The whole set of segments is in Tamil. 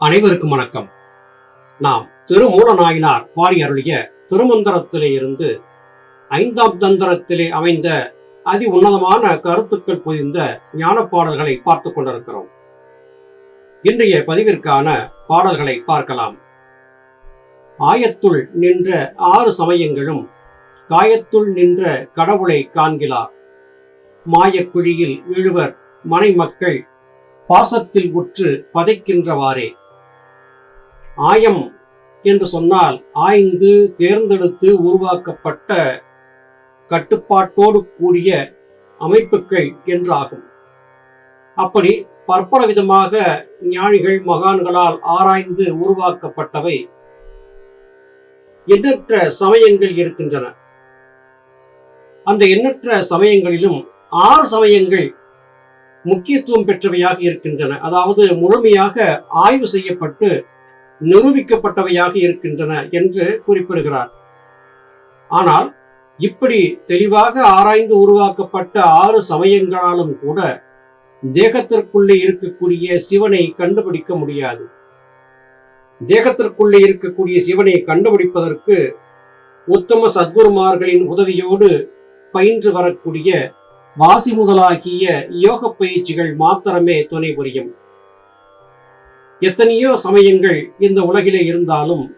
அனைவருக்கும் வணக்கம். நாம் திருமூலநாயனார் பாடி அருளிய திருமந்திரத்திலே இருந்து ஐந்தாம் தந்திரத்திலே அமைந்த அதி உன்னதமான கருத்துக்கள் புதிந்த ஞான பாடல்களை பார்த்து கொண்டிருக்கிறோம். இன்றைய பதிவிற்கான பாடல்களை பார்க்கலாம். ஆயத்துள் நின்ற ஆறு சமயங்களும் காயத்துள் நின்ற கடவுளை காண்கிறார். மாயக்குழியில் விழுவர் மனைமக்கள் பாசத்தில் உற்று பதைக்கின்றவாறே. ஆயம் என்று சொன்னால் ஆய்ந்து தேர்ந்தெடுத்து உருவாக்கப்பட்ட கட்டுப்பாட்டோடு கூடிய அமைப்புகள் என்றாகும். அப்படி பற்பல விதமாக ஞானிகள் மகான்களால் ஆராய்ந்து உருவாக்கப்பட்டவை எண்ணற்ற சமயங்கள் இருக்கின்றன. அந்த எண்ணற்ற சமயங்களிலும் ஆறு சமயங்கள் முக்கியத்துவம் பெற்றவையாக இருக்கின்றன. அதாவது முழுமையாக ஆய்வு செய்யப்பட்டு நிரூபிக்கப்பட்டவையாக இருக்கின்றன என்று குறிப்பிடுகிறார். ஆனால் இப்படி தெளிவாக ஆராய்ந்து உருவாக்கப்பட்ட ஆறு சமயங்களாலும் கூட தேகத்திற்குள்ளே இருக்கக்கூடிய சிவனை கண்டுபிடிக்க முடியாது. தேகத்திற்குள்ளே இருக்கக்கூடிய சிவனை கண்டுபிடிப்பதற்கு உத்தம சத்குருமார்களின் உதவியோடு பயின்று வரக்கூடிய வாசி முதலாகிய யோக பயிற்சிகள் மாத்திரமே துணை புரியும். எத்தனையோ சமயங்கள் இந்த உலகிலே இருந்தாலும்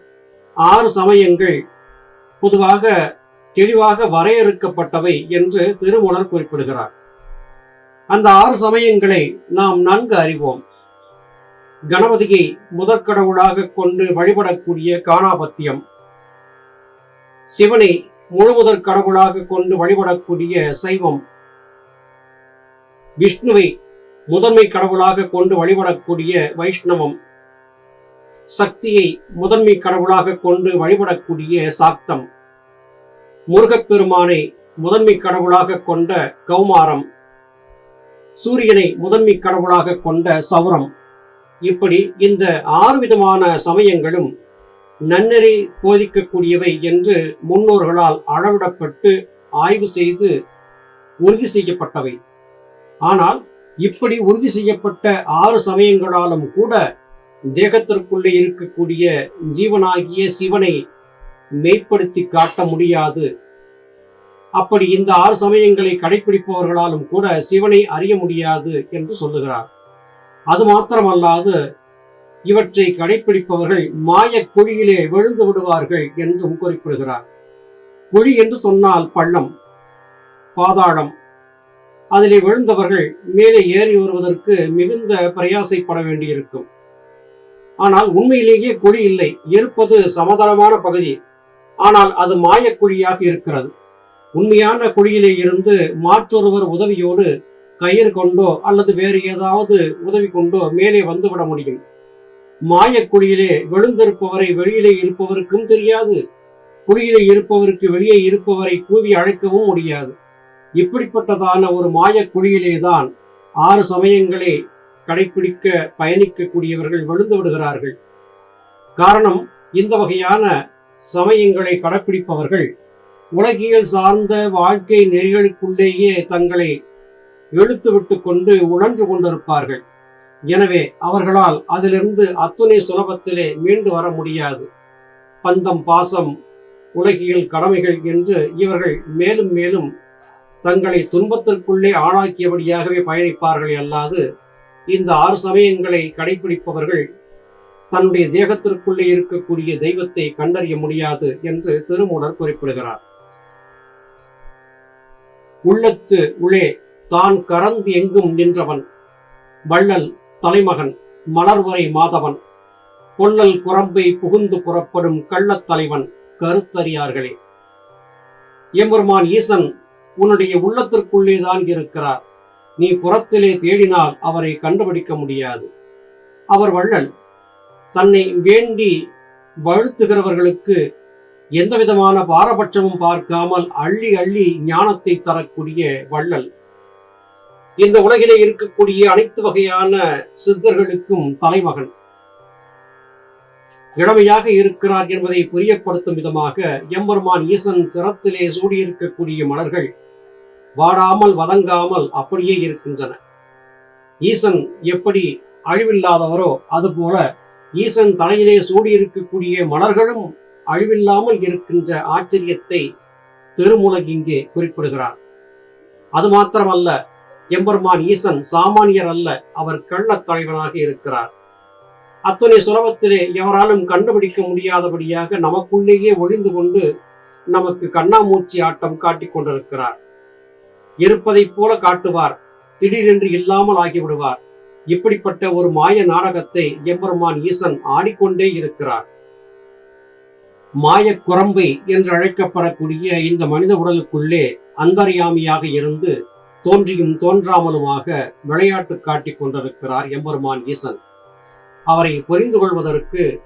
ஆறு சமயங்கள் பொதுவாக தெளிவாக வரையறுக்கப்பட்டவை என்று திருமூலர் குறிப்பிடுகிறார். அந்த ஆறு சமயங்களை நாம் நன்கு அறிவோம். கணபதியை முதற்கடவுளாக கொண்டு வழிபடக்கூடிய காணாபத்தியம் சிவனை முழுமுதற் கடவுளாக கொண்டு வழிபடக்கூடிய சைவம் விஷ்ணுவை முதன்மை கடவுளாக கொண்டு வழிபடக்கூடிய வைஷ்ணவம் சக்தியை முதன்மை கடவுளாக கொண்டு வழிபடக்கூடிய சாக்தம். முருகப்பெருமானை முதன்மை கடவுளாக கொண்ட கௌமாரம் சூரியனை முதன்மை கடவுளாக கொண்ட சௌரம். இப்படி இந்த ஆறு விதமான சமயங்களும் நன்னறி போதிக்கக்கூடியவை என்று முன்னோர்களால் அளவிடப்பட்டு ஆய்வு செய்து உறுதி செய்யப்பட்டவை. ஆனால் இப்படி உறுதி செய்யப்பட்ட ஆறு சமயங்களாலும் கூட தேகத்திற்குள்ளே இருக்கக்கூடிய ஜீவனாகிய சிவனை மெய்ப்படுத்தி காட்ட முடியாது. அப்படி இந்த ஆறு சமயங்களை கடைபிடிப்பவர்களாலும் கூட சிவனை அறிய முடியாது என்று சொல்லுகிறார். அது மாத்திரமல்லாது இவற்றை கடைபிடிப்பவர்கள் மாய குழியிலே விழுந்து விடுவார்கள் என்றும் குறிப்பிடுகிறார். குழி என்று சொன்னால் பள்ளம் பாதாளம் அதிலே விழுந்தவர்கள் மேலே ஏறி வருவதற்கு மிகுந்த பிரயாசைப்பட வேண்டியிருக்கும். ஆனால் உண்மையிலேயே குழி இல்லை. இருப்பது சமதளமான பகுதி. ஆனால் அது மாயக்குழியாக இருக்கிறது. உண்மையான குழியிலே இருந்து மாற்றொருவர் உதவியோடு கயிறு கொண்டோ அல்லது வேறு ஏதாவது உதவி கொண்டோ மேலே வந்துவிட முடியும். மாயக்குழியிலே விழுந்திருப்பவரை வெளியிலே இருப்பவருக்கும் தெரியாது. குழியிலே இருப்பவருக்கு வெளியே இருப்பவரை கூவி அழைக்கவும் முடியாது. இப்படிப்பட்டதான ஒரு மாய குழியிலேதான் ஆறு சமயங்களை கடைபிடிக்க பயணிக்கக்கூடியவர்கள் விழுந்து விடுகிறார்கள். காரணம் இந்த வகையான சமயங்களை கடைப்பிடிப்பவர்கள் உலகியல் சார்ந்த வாழ்க்கை நெறிகளுக்குள்ளேயே தங்களை இழுத்து விட்டு கொண்டு உழன்று கொண்டிருப்பார்கள். எனவே அவர்களால் அதிலிருந்து அத்துணை சுலபத்திலே மீண்டு வர முடியாது. பந்தம் பாசம் உலகியல் கடமைகள் என்று இவர்கள் மேலும் மேலும் தங்களை துன்பத்திற்குள்ளே ஆளாக்கியபடியாகவே பயணிப்பார்கள் அல்லாது இந்த ஆறு சமயங்களை கடைபிடிப்பவர்கள் தன்னுடைய தேகத்திற்குள்ளே இருக்கக்கூடிய தெய்வத்தை கண்டறிய முடியாது என்று திருமூலர் குறிப்பிடுகிறார். உள்ளத்து உளே தான் கரந்து எங்கும் நின்றவன் வள்ளல் தலைமகன் மலர்வரை மாதவன் கொள்ளல் குரம்பை புகுந்து புறப்படும் கள்ளத் தலைவன் கருத்தறியார்களே. எம்பெருமான் ஈசன் உன்னுடைய உள்ளத்திற்குள்ளே தான் இருக்கிறார். நீ புறத்திலே தேடினால் அவரை கண்டுபிடிக்க முடியாது. அவர் வள்ளல். தன்னை வேண்டி வழுத்துகிறவர்களுக்கு எந்த விதமான பாரபட்சமும் பார்க்காமல் அள்ளி அள்ளி ஞானத்தை தரக்கூடிய வள்ளல். இந்த உலகிலே இருக்கக்கூடிய அனைத்து வகையான சித்தர்களுக்கும் தலைமகன். இளமையாக இருக்கிறார் என்பதை புரியப்படுத்தும் விதமாக எம்பெருமான் ஈசன் சிரத்திலே சூடியிருக்கக்கூடிய மலர்கள் வாடாமல் வதங்காமல் அப்படியே இருக்கின்றன. ஈசன் எப்படி அழிவில்லாதவரோ அதுபோல ஈசன் தலையிலே சூடியிருக்கக்கூடிய மலர்களும் அழிவில்லாமல் இருக்கின்ற ஆச்சரியத்தை திருமுலக் இங்கே குறிப்பிடுகிறார். அது மாத்திரமல்ல எம்பெருமான் ஈசன் சாமானியர் அல்ல அவர் கள்ளத் தலைவனாக இருக்கிறார். அத்தனை சுலபத்திலே எவராலும் கண்டுபிடிக்க முடியாதபடியாக நமக்குள்ளேயே ஒளிந்து கொண்டு நமக்கு கண்ணாமூச்சி ஆட்டம் காட்டிக் கொண்டிருக்கிறார். இருப்பதைப் போல காட்டுவார். திடீரென்று இல்லாமல் ஆகிவிடுவார். இப்படிப்பட்ட ஒரு மாய நாடகத்தை எம்பெருமான் ஈசன் ஆடிக்கொண்டே இருக்கிறார். மாயக் குரம்பை என்று அழைக்கப்படக்கூடிய இந்த மனித உடலுக்குள்ளே அந்தரியாமியாக இருந்து தோன்றியும் தோன்றாமலுமாக விளையாட்டு காட்டிக் கொண்டிருக்கிறார் எம்பெருமான் ஈசன். அவரை புரிந்து கொள்வதற்கு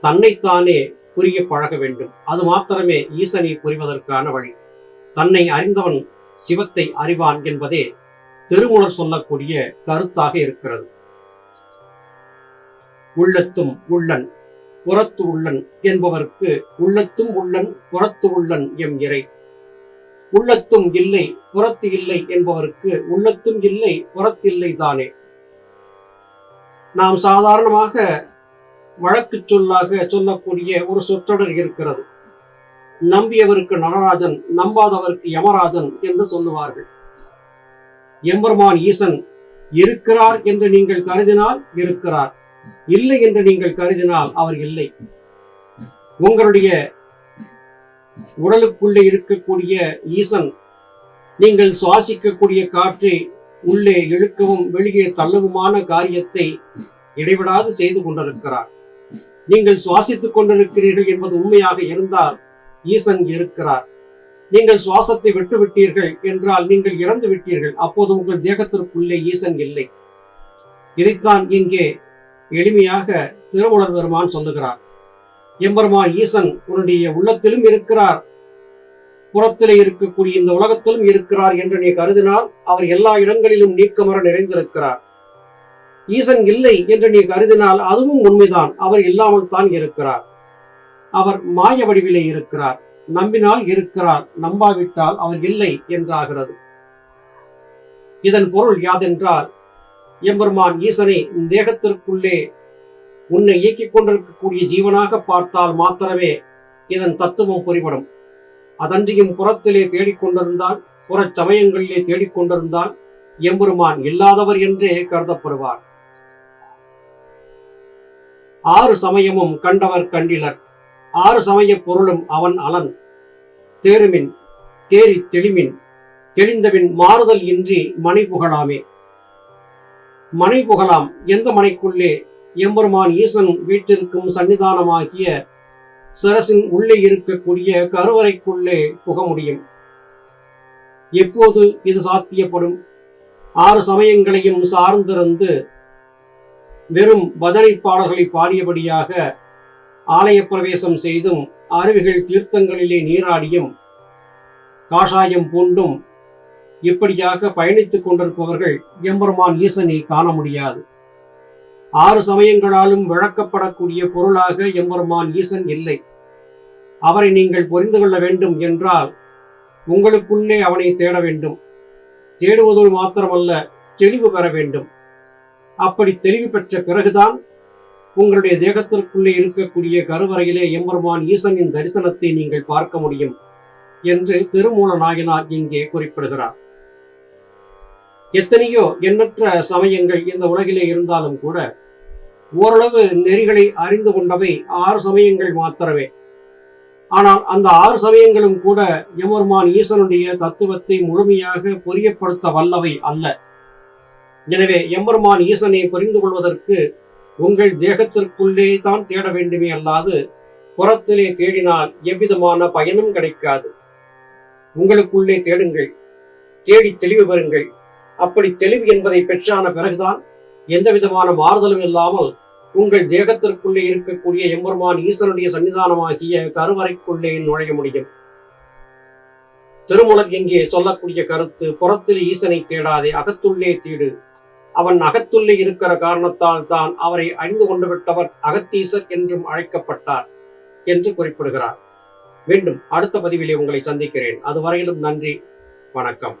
தன்னைத்தானே புரிய பழக வேண்டும். அது மாத்திரமே ஈசனை புரிவதற்கான வழி. தன்னை அறிந்தவன் சிவத்தை அறிவான் என்பதே திருமுலர் சொல்லக்கூடிய கருத்தாக இருக்கிறது. உள்ளத்தும் உள்ளன் புறத்து உள்ளன் என்பவருக்கு உள்ளத்தும் உள்ளன் புறத்து உள்ளன் எம் இறை. உள்ளத்தும் இல்லை புறத்து இல்லை என்பவருக்கு உள்ளத்தும் இல்லை புறத்தில்லை தானே. நாம் சாதாரணமாக வழக்கு சொல்லாக சொல்லக்கூடிய ஒரு சொற்றொடர் இருக்கிறது. நம்பியவருக்கு நடராஜன் நம்பாதவருக்கு யமராஜன் என்று சொல்லுவார்கள். எம்பெருமான் ஈசன் இருக்கிறார் என்று நீங்கள் கருதினால் இருக்கிறார். இல்லை என்று நீங்கள் கருதினால் அவர் இல்லை. உங்களுடைய உடலுக்குள்ளே இருக்கக்கூடிய ஈசன் நீங்கள் சுவாசிக்கக்கூடிய காற்றை உள்ளே இழுக்கவும் வெளியே தள்ளவுமான காரியத்தை இடைவிடாது செய்து கொண்டிருக்கிறார். நீங்கள் சுவாசித்துக் கொண்டிருக்கிறீர்கள் என்பது உண்மையாக இருந்தால் ஈசன் இருக்கிறார். நீங்கள் சுவாசத்தை விட்டுவிட்டீர்கள் என்றால் நீங்கள் இறந்து விட்டீர்கள். அப்போது உங்கள் தேகத்திற்குள்ளே ஈசன் இல்லை. இதைத்தான் இங்கே எளிமையாக திருமுலர் பெருமான் சொல்லுகிறார். எம்பெருமான் ஈசன் உன்னுடைய உள்ளத்திலும் இருக்கிறார். புறத்திலே இருக்கக்கூடிய இந்த உலகத்திலும் இருக்கிறார் என்று நீ கருதினால் அவர் எல்லா இடங்களிலும் நீக்கமர நிறைந்திருக்கிறார். ஈசன் இல்லை என்று நீ கருதினால் அதுவும் உண்மைதான். அவர் இல்லாமல் தான் இருக்கிறார். அவர் மாய வடிவிலே இருக்கிறார். நம்பினால் இருக்கிறார் நம்பாவிட்டால் அவர் இல்லை என்றாகிறது. இதன் பொருள் யாதென்றால் எம்பெருமான் ஈசனை தேகத்திற்குள்ளே உன்னை இயக்கிக் கொண்டிருக்கக்கூடிய ஜீவனாக பார்த்தால் மாத்திரமே இதன் தத்துவம் புரிபடும். அதன்றியும் புறத்திலே தேடிக்கொண்டிருந்தால் புறச் சமயங்களிலே தேடிக்கொண்டிருந்தால் எம்பெருமான் இல்லாதவர் என்றே கருதப்படுவார். ஆறு சமயமும் கண்டவர் கண்டிலர். ஆறு சமய பொருளும் அவன் அலன். தேருமின் தேறி தெளிமின் தெளிந்தவின் மாறுதல் இன்றி மனை புகழாமே. மனை புகழாம். எந்த மனைக்குள்ளே எம்பெருமான் ஈசன் வீட்டிற்கும் சன்னிதானமாகிய சரசின் உள்ளே இருக்கக்கூடிய கருவறைக்குள்ளே புக முடியும். எப்போது இது சாத்தியப்படும்? ஆறு சமயங்களையும் சார்ந்திருந்து வெறும் பஜனை பாடல்களை பாடியபடியாக ஆலய பிரவேசம் செய்தும் அருவிகள் தீர்த்தங்களிலே நீராடியும் காஷாயம் பூண்டும் இப்படியாக பயணித்துக் கொண்டிருப்பவர்கள் எம்பெருமான் ஈசனை காண முடியாது. ஆறு சமயங்களாலும் விளக்கப்படக்கூடிய பொருளாக எம்பெருமான் ஈசன் இல்லை. அவரை நீங்கள் புரிந்து கொள்ள வேண்டும் என்றால் உங்களுக்குள்ளே அவனை தேட வேண்டும். தேடுவதோடு மாத்திரமல்ல தெளிவு பெற வேண்டும். அப்படி தெளிவு பெற்ற பிறகுதான் உங்களுடைய தேகத்திற்குள்ளே இருக்கக்கூடிய கருவறையிலே எம்பெருமான் ஈசனின் தரிசனத்தை நீங்கள் பார்க்க முடியும் என்று திருமூல நாயனார் இங்கே குறிப்பிடுகிறார். எத்தனையோ எண்ணற்ற சமயங்கள் இந்த உலகிலே இருந்தாலும் கூட ஓரளவு நெறிகளை அறிந்து கொண்டவை ஆறு சமயங்கள் மாத்திரமே. ஆனால் அந்த ஆறு சமயங்களும் கூட எமர்மான் ஈசனுடைய தத்துவத்தை முழுமையாக பொரியப்படுத்த வல்லவை அல்ல. எனவே எம்பெருமான் ஈசனை புரிந்து கொள்வதற்கு உங்கள் தேகத்திற்குள்ளே தான் தேட வேண்டுமே அல்லாது புறத்திலே தேடினால் எவ்விதமான பயனும் கிடைக்காது. உங்களுக்குள்ளே தேடுங்கள் தேடி தெளிவு பெறுங்கள். அப்படி தெளிவு என்பதை பெற்றான பிறகுதான் எந்த விதமான மாறுதலும் இல்லாமல் உங்கள் தேகத்திற்குள்ளே இருக்கக்கூடிய எம்பெருமான் ஈஸ்வரனுடைய சன்னிதானமாகிய கருவறைக்குள்ளே நுழைய முடியும். திருமலர் எங்கே சொல்லக்கூடிய கருத்து புறத்தில் ஈசனை தேடாதே அகத்துள்ளே தேடு. அவன் அகத்துள்ளே இருக்கிற காரணத்தால் தான் அவரை அழிந்து கொண்டு விட்டவர் அகத்தீசர் என்றும் அழைக்கப்பட்டார் என்று குறிப்பிடுகிறார். மீண்டும் அடுத்த பதிவிலே உங்களை சந்திக்கிறேன். அதுவரையிலும் நன்றி. வணக்கம்.